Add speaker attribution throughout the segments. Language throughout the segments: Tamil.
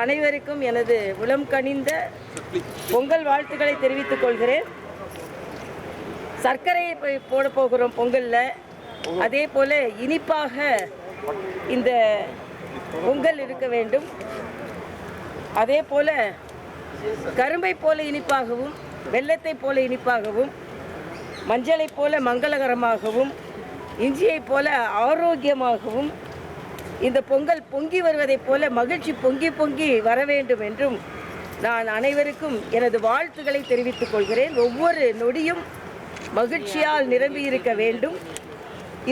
Speaker 1: அனைவருக்கும் எனது உளம் கனிந்த பொங்கல் வாழ்த்துக்களை தெரிவித்துக் கொள்கிறேன். சர்க்கரையை போய் போட போகிறோம் பொங்கலில். அதே போல் இனிப்பாக இந்த பொங்கல் இருக்க வேண்டும். அதே போல் கரும்பை போல இனிப்பாகவும் வெள்ளத்தை போல இனிப்பாகவும் மஞ்சளைப் போல மங்களகரமாகவும் இஞ்சியைப் போல ஆரோக்கியமாகவும் இந்த பொங்கல் பொங்கி வருவதைப் போல மகிழ்ச்சி பொங்கி பொங்கி வர வேண்டும் என்றும் நான் அனைவருக்கும் எனது வாழ்த்துக்களை தெரிவித்துக் கொள்கிறேன். ஒவ்வொரு நொடியும் மகிழ்ச்சியால் நிரம்பி இருக்க வேண்டும்.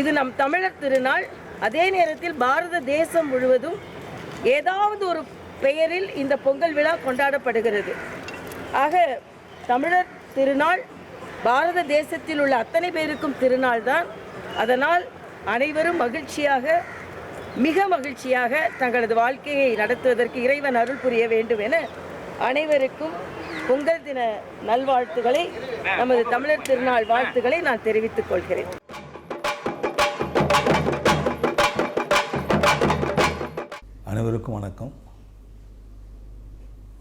Speaker 1: இது நம் தமிழர் திருநாள். அதே நேரத்தில் பாரத தேசம் முழுவதும் ஏதாவது ஒரு பெயரில் இந்த பொங்கல் விழா கொண்டாடப்படுகிறது. ஆக தமிழர் திருநாள் பாரத தேசத்தில் உள்ள அத்தனை பேருக்கும் திருநாள் தான் அதனால் அனைவரும் மகிழ்ச்சியாக மிக மகிழ்ச்சியாக தங்களது வாழ்க்கையை நடத்துவதற்கு இறைவன் அருள் புரிய வேண்டும் என அனைவருக்கும் பொங்கல் தின நல்வாழ்த்துக்களை நமது தமிழர் திருநாள் வாழ்த்துக்களை நான் தெரிவித்துக் கொள்கிறேன்.
Speaker 2: அனைவருக்கும் வணக்கம்.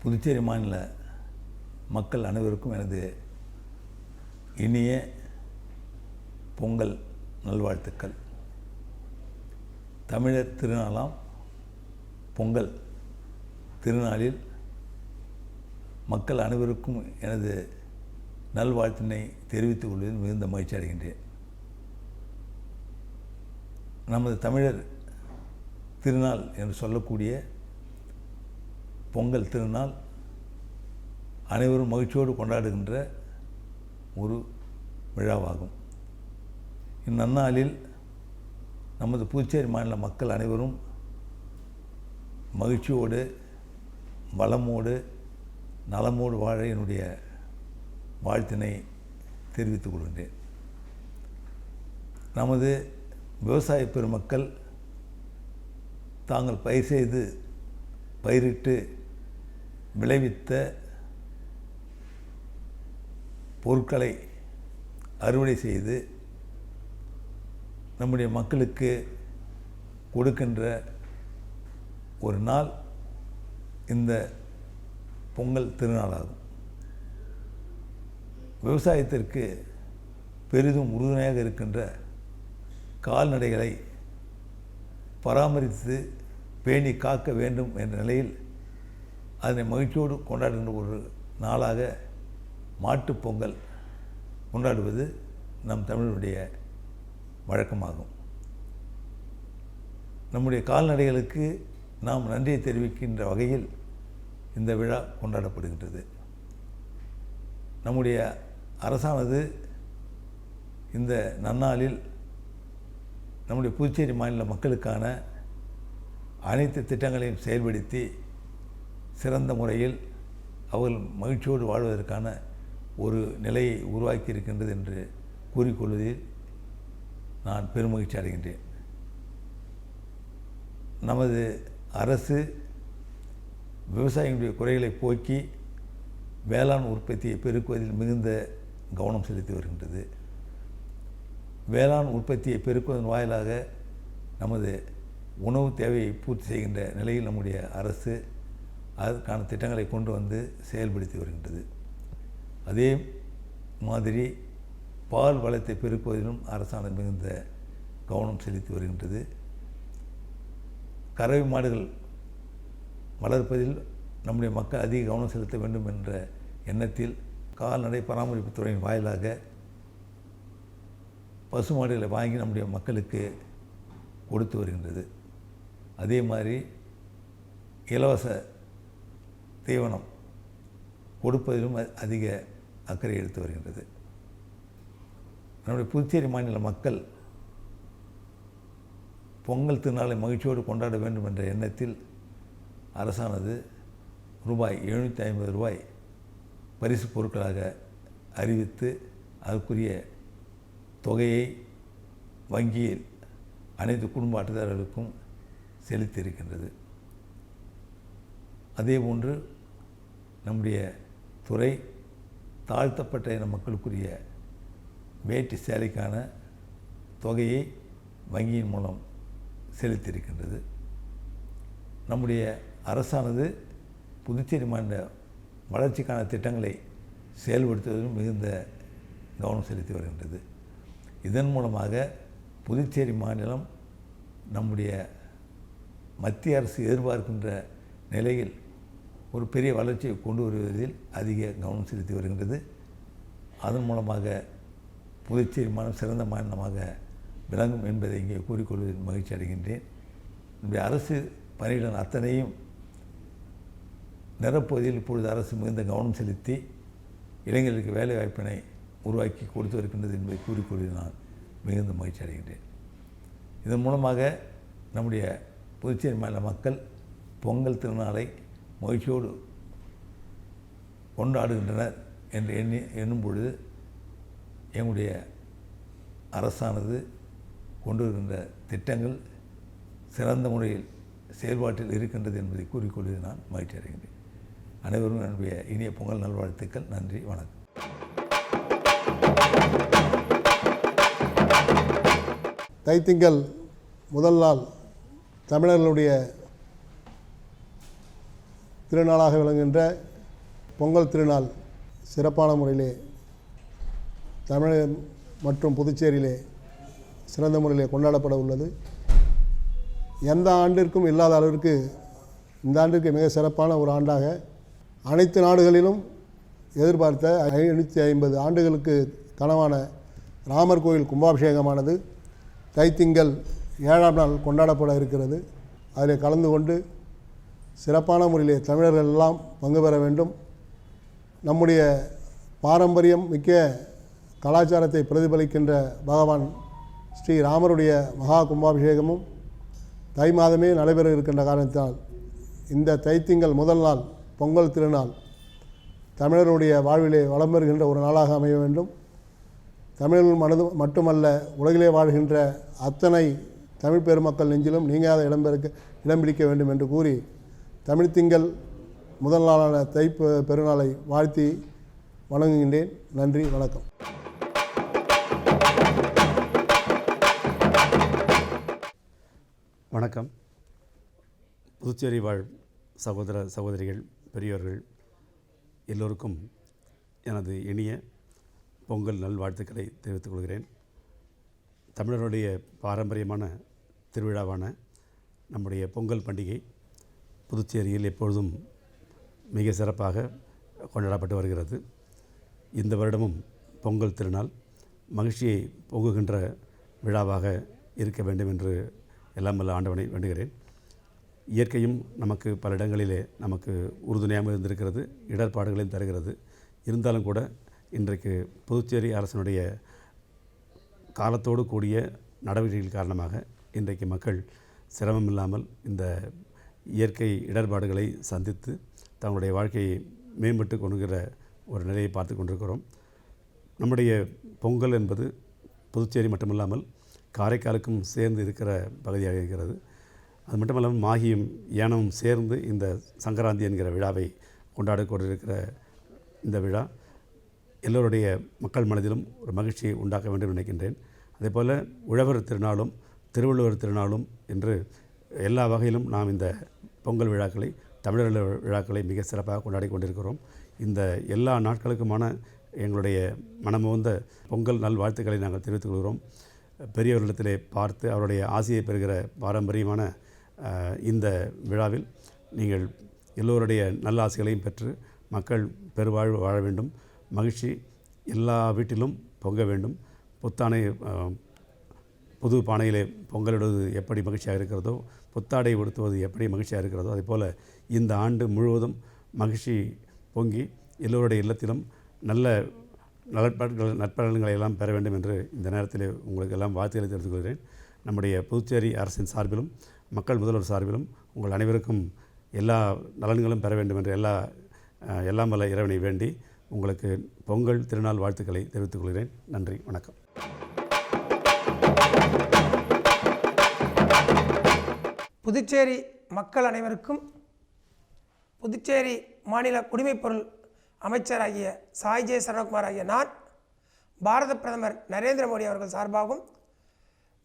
Speaker 2: புதுச்சேரி மாநில மக்கள் அனைவருக்கும் எனது இனிய பொங்கல் நல்வாழ்த்துக்கள். தமிழர் திருநாளாம் பொங்கல் திருநாளில் மக்கள் அனைவருக்கும் எனது நல்வாழ்த்தினை தெரிவித்துக் கொள்வதில் மிகுந்த மகிழ்ச்சி அடைகின்றேன். நமது தமிழர் திருநாள் என்று சொல்லக்கூடிய பொங்கல் திருநாள் அனைவரும் மகிழ்ச்சியோடு கொண்டாடுகின்ற ஒரு விழாவாகும். இந்நன்னாளில் நமது புதுச்சேரி மாநில மக்கள் அனைவரும் மகிழ்ச்சியோடு வளமோடு நலமோடு வாழ என்னுடைய வாழ்த்தினை தெரிவித்துக் கொள்கின்றேன். நமது விவசாய பெருமக்கள் தாங்கள் பயிர் செய்து பயிரிட்டு விளைவித்த பொருட்களை அறுவடை செய்து நம்முடைய மக்களுக்கு கொடுக்கின்ற ஒரு நாள் இந்த பொங்கல் திருநாளாகும். விவசாயத்திற்கு பெரிதும் உறுதுணையாக இருக்கின்ற கால்நடைகளை பராமரித்து பேணி காக்க வேண்டும் என்ற நிலையில் அதனை மகிழ்ச்சியோடு கொண்டாடுகின்ற ஒரு நாளாக மாட்டுப் பொங்கல் கொண்டாடுவது நம் தமிழனுடைய வழக்கமாகும். நம்முடைய கால்நடைகளுக்கு நாம் நன்றியை தெரிவிக்கின்ற வகையில் இந்த விழா கொண்டாடப்படுகின்றது. நம்முடைய அரசானது இந்த நன்னாளில் நம்முடைய புதுச்சேரி மாநில மக்களுக்கான அனைத்து திட்டங்களையும் செயல்படுத்தி சிறந்த முறையில் அவர்கள் மகிழ்ச்சியோடு வாழ்வதற்கான ஒரு நிலையை உருவாக்கி இருக்கின்றது என்று கூறிக்கொள்வதில் நான் பெருமகிழ்ச்சி அடைகின்றேன். நமது அரசு விவசாயிகளுடைய குறைகளை போக்கி வேளாண் உற்பத்தியை பெருக்குவதில் மிகுந்த கவனம் செலுத்தி வருகின்றது. வேளாண் உற்பத்தியை பெருக்குவதன் வாயிலாக நமது உணவு தேவையை பூர்த்தி செய்கின்ற நிலையில் நம்முடைய அரசு அதற்கான திட்டங்களை கொண்டு வந்து செயல்படுத்தி வருகின்றது. அதே மாதிரி பால் வளத்தை பெருக்குவதிலும் அரசாங்கம் மிகுந்த கவனம் செலுத்தி வருகின்றது. கறவை மாடுகள் வளர்ப்பதில் நம்முடைய மக்கள் அதிக கவனம் செலுத்த வேண்டும் என்ற எண்ணத்தில் கால்நடை பராமரிப்பு துறையின் வாயிலாக பசுமாடுகளை வாங்கி நம்முடைய மக்களுக்கு கொடுத்து வருகின்றது. அதே மாதிரி இலவச தீவனம் கொடுப்பதிலும் அ- அதிக அக்கறை எடுத்து வருகின்றது. நம்முடைய புதுச்சேரி மாநில மக்கள் பொங்கல் திருநாளை மகிழ்ச்சியோடு கொண்டாட வேண்டும் என்ற எண்ணத்தில் அரசானது ரூபாய் எழுநூற்றி ஐம்பது ரூபாய் பரிசு பொருட்களாக அறிவித்து அதற்குரிய தொகையை வங்கியில் அனைத்து குடும்ப அட்டைதாரர்களுக்கும் செலுத்தியிருக்கின்றது. அதேபோன்று நம்முடைய துறை தாழ்த்தப்பட்ட இன மக்களுக்குரிய வேட்டி சேலைக்கான தொகையை வங்கியின் மூலம் செலுத்தியிருக்கின்றது. நம்முடைய அரசானது புதுச்சேரி மாநில வளர்ச்சிக்கான திட்டங்களை செயல்படுத்துவதிலும் மிகுந்த கவனம் செலுத்தி வருகின்றது. இதன் மூலமாக புதுச்சேரி மாநிலம் நம்முடைய மத்திய அரசு எதிர்பார்க்கின்ற நிலையில் ஒரு பெரிய வளர்ச்சியை கொண்டு வருவதில் அதிக கவனம் செலுத்தி வருகின்றது. அதன் மூலமாக புதுச்சேரி மாநிலம் சிறந்த மாநிலமாக விளங்கும் என்பதை இங்கே கூறிக்கொள்வதில் மகிழ்ச்சி அடைகின்றேன். நம்முடைய அரசு பணியிடம் அத்தனையும் நிரப்புவதில் இப்பொழுது அரசு மிகுந்த கவனம் செலுத்தி இளைஞர்களுக்கு வேலை வாய்ப்பினை உருவாக்கி கொடுத்து வருகின்றது என்பதை கூறிக்கொள்வதில் நான் மிகுந்த மகிழ்ச்சி அடைகின்றேன். இதன் மூலமாக நம்முடைய புதுச்சேரி மாநில மக்கள் பொங்கல் திருநாளை மகிழ்ச்சியோடு கொண்டாடுகின்றனர் என்று எண்ணி எண்ணும் பொழுது எங்களுடைய அரசானது கொண்டு வருகின்ற திட்டங்கள் சிறந்த முறையில் செயல்பாட்டில் இருக்கின்றது என்பதை கூறிக்கொள்வதில் நான் மகிழ்ச்சி அடைகின்றேன். அனைவரும் என்னுடைய இனிய பொங்கல் நல்வாழ்த்துக்கள். நன்றி. வணக்கம்.
Speaker 3: தைத்திங்கள் முதல் நாள் தமிழர்களுடைய திருநாளாக விளங்குகின்ற பொங்கல் திருநாள் சிறப்பான முறையிலே தமிழகம் மற்றும் புதுச்சேரியிலே சிறந்த முறையிலே கொண்டாடப்பட உள்ளது. எந்த ஆண்டிற்கும் இல்லாத அளவிற்கு இந்த ஆண்டிற்கு மிக சிறப்பான ஒரு ஆண்டாக அனைத்து நாடுகளிலும் எதிர்பார்த்த ஐநூற்றி ஐம்பது ஆண்டுகளுக்கு கனவான ராமர் கோயில் கும்பாபிஷேகமானது தைத்திங்கள் ஏழாம் நாள் கொண்டாடப்பட இருக்கிறது. அதில் கலந்து கொண்டு சிறப்பான முறையிலே தமிழர்கள் எல்லாம் பங்கு பெற வேண்டும். நம்முடைய பாரம்பரியம் மிக்க கலாச்சாரத்தை பிரதிபலிக்கின்ற பகவான் ஸ்ரீ ராமருடைய மகா கும்பாபிஷேகமும் தை மாதமே நடைபெற இருக்கின்ற காரணத்தால் இந்த தைத்திங்கள் முதல் நாள் பொங்கல் திருநாள் தமிழருடைய வாழ்விலே வளம் பெறுகின்ற ஒரு நாளாக அமைய வேண்டும். தமிழர்கள் மனது மட்டுமல்ல உலகிலே வாழ்கின்ற அத்தனை தமிழ் பெருமக்கள் நெஞ்சிலும் நீங்காத இடம்பெருக்க இடம் பிடிக்க வேண்டும் என்று கூறி தமிழ் திங்கள் முதல் நாளான தை பெ- பெருநாளை வாழ்த்தி வணங்குகின்றேன். நன்றி வணக்கம்.
Speaker 4: வணக்கம். புதுச்சேரி வாழ் சகோதர சகோதரிகள் பெரியோர்கள் எல்லோருக்கும் எனது இனிய பொங்கல் நல்வாழ்த்துக்களை தெரிவித்துக் கொள்கிறேன். தமிழருடைய பாரம்பரியமான திருவிழாவான நம்முடைய பொங்கல் பண்டிகை புதுச்சேரியில் எப்பொழுதும் மிக சிறப்பாக கொண்டாடப்பட்டு வருகிறது. இந்த வருடமும் பொங்கல் திருநாள் மகிழ்ச்சியை பொங்குகின்ற விழாவாக இருக்க வேண்டும் என்று எல்லாம் வல்ல ஆண்டவனை வேண்டுகிறேன். இயற்கையும் நமக்கு பல இடங்களிலே நமக்கு உறுதுணையாக இருந்திருக்கிறது இடர்பாடுகளையும் தருகிறது. இருந்தாலும் கூட இன்றைக்கு புதுச்சேரி அரசனுடைய காலத்தோடு கூடிய நடவடிக்கைகள் காரணமாக இன்றைக்கு மக்கள் சிரமம் இல்லாமல் இந்த இயற்கை இடர்பாடுகளை சந்தித்து தங்களுடைய வாழ்க்கையை மேம்பட்டு கொண்டுகிற ஒரு நிலையை பார்த்து கொண்டிருக்கிறோம். நம்முடைய பொங்கல் என்பது புதுச்சேரி மட்டுமில்லாமல் காரைக்காலுக்கும் சேர்ந்து இருக்கிற பகுதியாக இருக்கிறது. அது மட்டும் இல்லாமல் மாகியும் ஏனமும் சேர்ந்து இந்த சங்கராந்தி என்கிற விழாவை கொண்டாடிக் கொண்டிருக்கிற இந்த விழா எல்லோருடைய மக்கள் மனதிலும் ஒரு மகிழ்ச்சியை உண்டாக்க வேண்டும் நினைக்கின்றேன். நினைக்கின்றேன் அதேபோல் உழவர் திருநாளும் திருவள்ளுவர் திருநாளும் என்று எல்லா வகையிலும் நாம் இந்த பொங்கல் விழாக்களை தமிழர் விழாக்களை மிக சிறப்பாக கொண்டாடி கொண்டிருக்கிறோம். இந்த எல்லா நாட்களுக்குமான எங்களுடைய மனமுகந்த பொங்கல் நல்வாழ்த்துக்களை நாங்கள் தெரிவித்துக் கொள்கிறோம். பெரியவர்களிடத்திலே பார்த்து அவருடைய ஆசையை பெறுகிற பாரம்பரியமான இந்த விழாவில் நீங்கள் எல்லோருடைய நல்ல ஆசைகளையும் பெற்று மக்கள் பெருவாழ்வு வாழ வேண்டும். மகிழ்ச்சி எல்லா வீட்டிலும் பொங்க வேண்டும். புத்தானை புது பானையிலே பொங்கலிடுவது எப்படி மகிழ்ச்சியாக இருக்கிறதோ புத்தாடை உடுத்துவது எப்படி மகிழ்ச்சியாக இருக்கிறதோ அதேபோல் இந்த ஆண்டு முழுவதும் மகிழ்ச்சி பொங்கி எல்லோருடைய இல்லத்திலும் நல்ல நலப்பாட்கள் நற்பலன்களை எல்லாம் பெற வேண்டும் என்று இந்த நேரத்தில் உங்களுக்கு எல்லாம் வாழ்த்துக்களை தெரிவித்துக் கொள்கிறேன். நம்முடைய புதுச்சேரி அரசின் சார்பிலும் மக்கள் முதல்வர் சார்பிலும் உங்கள் அனைவருக்கும் எல்லா நலன்களும் பெற வேண்டும் என்று எல்லா எல்லாம் வல்ல இறைவனை வேண்டி உங்களுக்கு பொங்கல் திருநாள் வாழ்த்துக்களை தெரிவித்துக் கொள்கிறேன். நன்றி வணக்கம்.
Speaker 5: புதுச்சேரி மக்கள் அனைவருக்கும் புதுச்சேரி மாநில குடிமைப்பொருள் அமைச்சராகிய சாய் ஜே சரவகுமார் ஆகிய நான் பாரத பிரதமர் நரேந்திர மோடி அவர்கள் சார்பாகவும்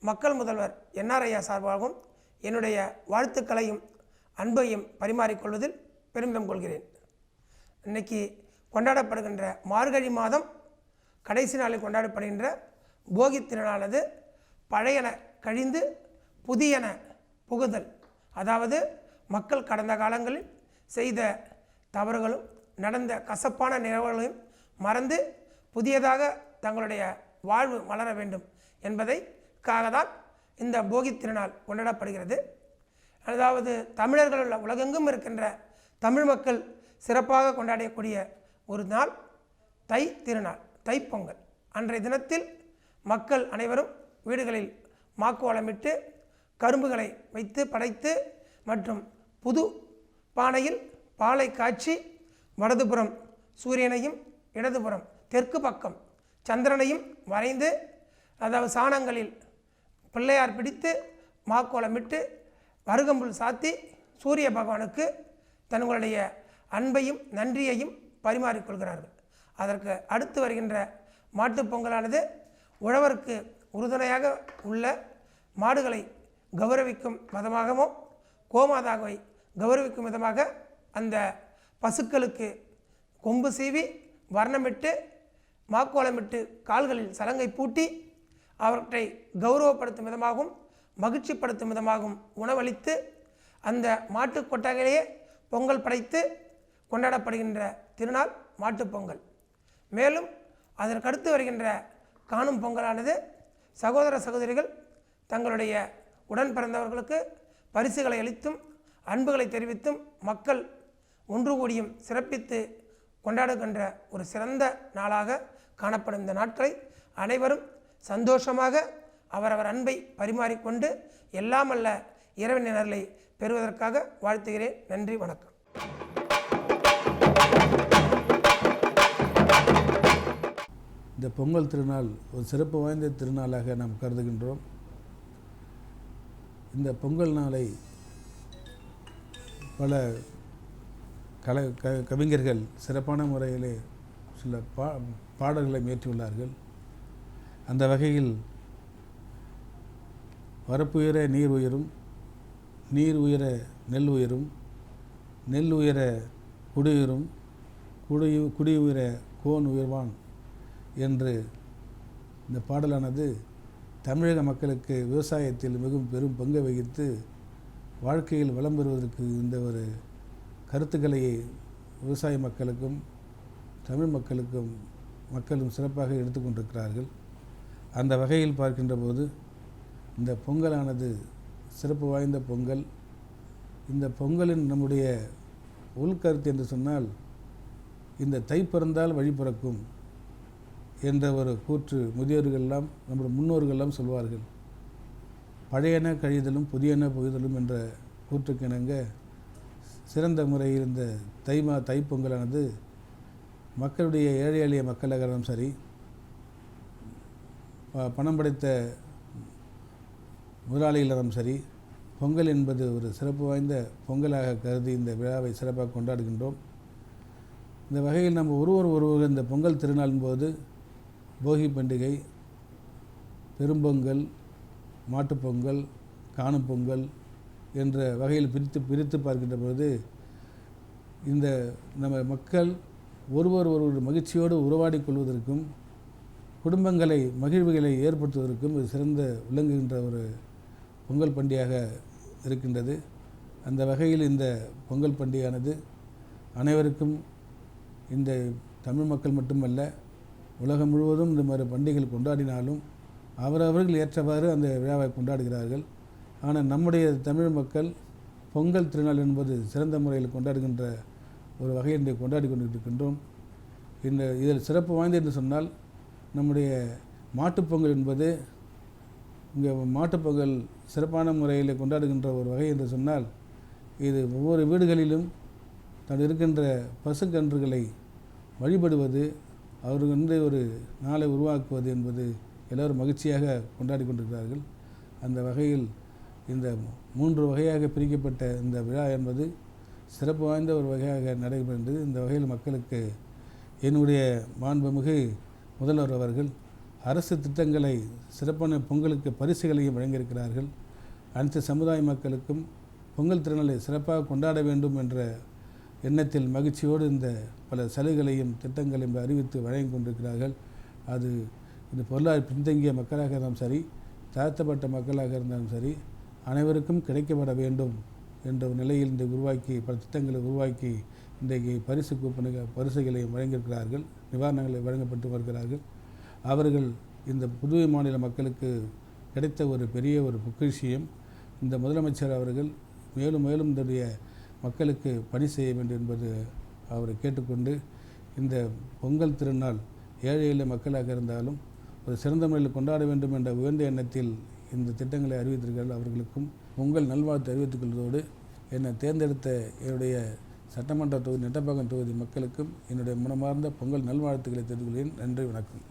Speaker 5: மக்கள் முதல்வர் என்ஆர் ஐயா சார்பாகவும் என்னுடைய வாழ்த்துக்களையும் அன்பையும் பரிமாறிக்கொள்வதில் பெருமிதம் கொள்கிறேன். இன்னைக்கு கொண்டாடப்படுகின்ற மார்கழி மாதம் கடைசி நாளில் கொண்டாடப்படுகின்ற போகி திருநாளது பழையன கழிந்து புதியன புகுதல். அதாவது மக்கள் கடந்த காலங்களில் செய்த தவறுகளும் நடந்த கசப்பான நிகழ்வுகளையும் மறந்து புதியதாக தங்களுடைய வாழ்வு மலர வேண்டும் என்பதைக்காக தான் இந்த போகி திருநாள் கொண்டாடப்படுகிறது. அதாவது தமிழர்கள் உள்ள உலகெங்கும் இருக்கின்ற தமிழ் மக்கள் சிறப்பாக கொண்டாடக்கூடிய ஒரு நாள் தை திருநாள் தைப்பொங்கல் அன்றைய தினத்தில் மக்கள் அனைவரும் வீடுகளில் மாக்குவளமிட்டு கரும்புகளை வைத்து படைத்து மற்றும் புது பானையில் பாலை காய்ச்சி வடதுபுறம் சூரியனையும் இடதுபுறம் தெற்கு பக்கம் சந்திரனையும் வரைந்து அதாவது சாணங்களில் பிள்ளையார் பிடித்து மாக்கோலமிட்டு வருகம்புல் சாத்தி சூரிய பகவானுக்கு தங்களுடைய அன்பையும் நன்றியையும் பரிமாறிக்கொள்கிறார்கள் அதற்கு அடுத்து வருகின்ற மாட்டுப் பொங்கலானது உழவருக்கு உறுதுணையாக உள்ள மாடுகளை கௌரவிக்கும் விதமாகவும் கோமாதாவை கௌரவிக்கும் விதமாக அந்த பசுக்களுக்கு கொம்பு சீவி வர்ணமிட்டு மாக்கோலமிட்டு கால்களில் சலங்கை பூட்டி அவற்றை கௌரவப்படுத்தும் விதமாகவும் மகிழ்ச்சிப்படுத்தும் விதமாகவும் உணவளித்து அந்த மாட்டுக் கொட்டகையிலேயே பொங்கல் படைத்து கொண்டாடப்படுகின்ற திருநாள் மாட்டுப்பொங்கல் மேலும் அதற்கடுத்து வருகின்ற காணும் பொங்கலானது சகோதர சகோதரிகள் தங்களுடைய உடன் பிறந்தவர்களுக்கு பரிசுகளை அளித்தும் அன்புகளை தெரிவித்தும் மக்கள் ஒன்று கூடியும் சிறப்பித்து கொண்டாடுகின்ற ஒரு சிறந்த நாளாக காணப்படும் இந்த நாட்களை அனைவரும் சந்தோஷமாக அவரவர் அன்பை பரிமாறிக்கொண்டு எல்லாமல்ல இறைவனினர்களை பெறுவதற்காக வாழ்த்துகிறேன். நன்றி வணக்கம்.
Speaker 6: இந்த பொங்கல் திருநாள் ஒரு சிறப்பு வாய்ந்த திருநாளாக நாம் கருதுகின்றோம். இந்த பொங்கல் நாளை பல கல க கவிஞர்கள் சிறப்பான முறையிலே சில பா பாடல்களை இயற்றியுள்ளார்கள். அந்த வகையில் வரப்புயர நீர் உயரும் நீர் உயர நெல் உயரும் நெல் உயர குடியுயரும் குடி குடி உயர கோன் உயர்வான் என்று இந்த பாடலானது தமிழக மக்களுக்கு விவசாயத்தில் மிகவும் பெரும் பங்கு வகித்து வாழ்க்கையில் வளம் பெறுவதற்கு இந்த ஒரு கருத்துக்களை விவசாய மக்களுக்கும் தமிழ் மக்களுக்கும் மக்களும் சிறப்பாக எடுத்துக்கொண்டிருக்கிறார்கள் அந்த வகையில் பார்க்கின்ற போது இந்த பொங்கலானது சிறப்பு வாய்ந்த பொங்கல். இந்த பொங்கலின் நம்முடைய உள்கருத்து என்று சொன்னால் இந்த தை பிறந்தால் வழி பிறக்கும் என்ற ஒரு கூற்று முதியோர்கள்லாம் நம்முடைய முன்னோர்கள்லாம் சொல்வார்கள். பழையன கழிதலும் புதியன புகுதலும் என்ற கூற்றுக்கிணங்க சிறந்த முறையில் இந்த தை மா தைப்பொங்கலானது மக்களுடைய ஏழை எளிய மக்களாக சரி. ப- பணம் படைத்த முதலாளிகளிடம் சரி. பொங்கல் என்பது ஒரு சிறப்பு வாய்ந்த பொங்கலாக கருதி இந்த விழாவை சிறப்பாக கொண்டாடுகின்றோம். இந்த வகையில் நம்ம ஒருவர் ஒருவர் இந்த பொங்கல் திருநாளின் போது போகி பண்டிகை பெரும்பொங்கல் மாட்டுப்பொங்கல் காணும் பொங்கல் என்ற வகையில் பிரித்து பிரித்து பார்க்கின்ற பொழுது இந்த நம்ம மக்கள் ஒருவர் ஒருவர் மகிழ்ச்சியோடு உறவாடி கொள்வதற்கும் குடும்பங்களை மகிழ்வுகளை ஏற்படுத்துவதற்கும் இது சிறந்த விளங்குகின்ற ஒரு பொங்கல் பண்டிகையாக இருக்கின்றது. அந்த வகையில் இந்த பொங்கல் பண்டிகையானது அனைவருக்கும் இந்த தமிழ் மக்கள் மட்டுமல்ல உலகம் முழுவதும் இந்த மாதிரி பண்டிகைகள் கொண்டாடினாலும் அவரவர்கள் ஏற்றவாறு அந்த விழாவை கொண்டாடுகிறார்கள். ஆனால் நம்முடைய தமிழ் மக்கள் பொங்கல் திருநாள் என்பது சிறந்த முறையில் கொண்டாடுகின்ற ஒரு வகையை இன்றைய கொண்டாடி கொண்டிருக்கின்றோம். இந்த இதில் சிறப்பு வாய்ந்தது என்று சொன்னால் நம்முடைய மாட்டுப்பொங்கல் என்பது இங்கே மாட்டுப்பொங்கல் சிறப்பான முறையில் கொண்டாடுகின்ற ஒரு வகை என்று சொன்னால் இது ஒவ்வொரு வீடுகளிலும் தன் இருக்கின்ற பசுக்கன்றுகளை வழிபடுவது அவர்கள் வந்து ஒரு நாளை உருவாக்குவது என்பது எல்லோரும் மகிழ்ச்சியாக கொண்டாடி கொண்டிருக்கிறார்கள். அந்த வகையில் இந்த மூன்று வகையாக பிரிக்கப்பட்ட இந்த விழா என்பது சிறப்பு வாய்ந்த ஒரு வகையாக நடைபெறுகிறது இந்த வகையில் மக்களுக்கு என்னுடைய மாண்புமிகு முதல்வர் அவர்கள் அரசு திட்டங்களை சிறப்பான பொங்கலுக்கு பரிசுகளையும் வழங்கியிருக்கிறார்கள். அனைத்து சமுதாய மக்களுக்கும் பொங்கல் திருநாளை சிறப்பாக கொண்டாட வேண்டும் என்ற எண்ணத்தில் மகிழ்ச்சியோடு இந்த பல சலுகைகளையும் திட்டங்களையும் அறிவித்து வழங்கி கொண்டிருக்கிறார்கள். அது இந்த பொருளாதார பின்தங்கிய மக்களாக இருந்தாலும் சரி தாழ்த்தப்பட்ட மக்களாக இருந்தாலும் சரி அனைவருக்கும் கிடைக்கப்பட வேண்டும் என்ற நிலையில் இந்த உருவாக்கி பல திட்டங்களை உருவாக்கி இன்றைக்கு பரிசு கூப்பனுக்கு பரிசுகளை வழங்கியிருக்கிறார்கள் நிவாரணங்களை வழங்கப்பட்டு வருகிறார்கள். அவர்கள் இந்த புதுவை மாநில மக்களுக்கு கிடைத்த ஒரு பெரிய ஒரு பொக்கிஷியம். இந்த முதலமைச்சர் அவர்கள் மேலும் மேலும் இதனுடைய மக்களுக்கு பணி செய்ய வேண்டும் என்பது அவரை கேட்டுக்கொண்டு இந்த பொங்கல் திருநாள் ஏழை எளிய மக்களாக இருந்தாலும் ஒரு சிறந்த முறையில் கொண்டாட வேண்டும் என்ற உயர்ந்த எண்ணத்தில் இந்த திட்டங்களை அறிவித்திருக்கிறார்கள். அவர்களுக்கும் பொங்கல் நல்வாழ்த்து அறிவித்துக் கொள்வதோடு என்னை தேர்ந்தெடுத்த என்னுடைய சட்டமன்ற தொகுதி நெட்டப்பாக்கம் தொகுதி மக்களுக்கும் என்னுடைய மனமார்ந்த பொங்கல் நல்வாழ்த்துக்களை தெரிவித்துக் கொள்கிறேன். நன்றி வணக்கம்.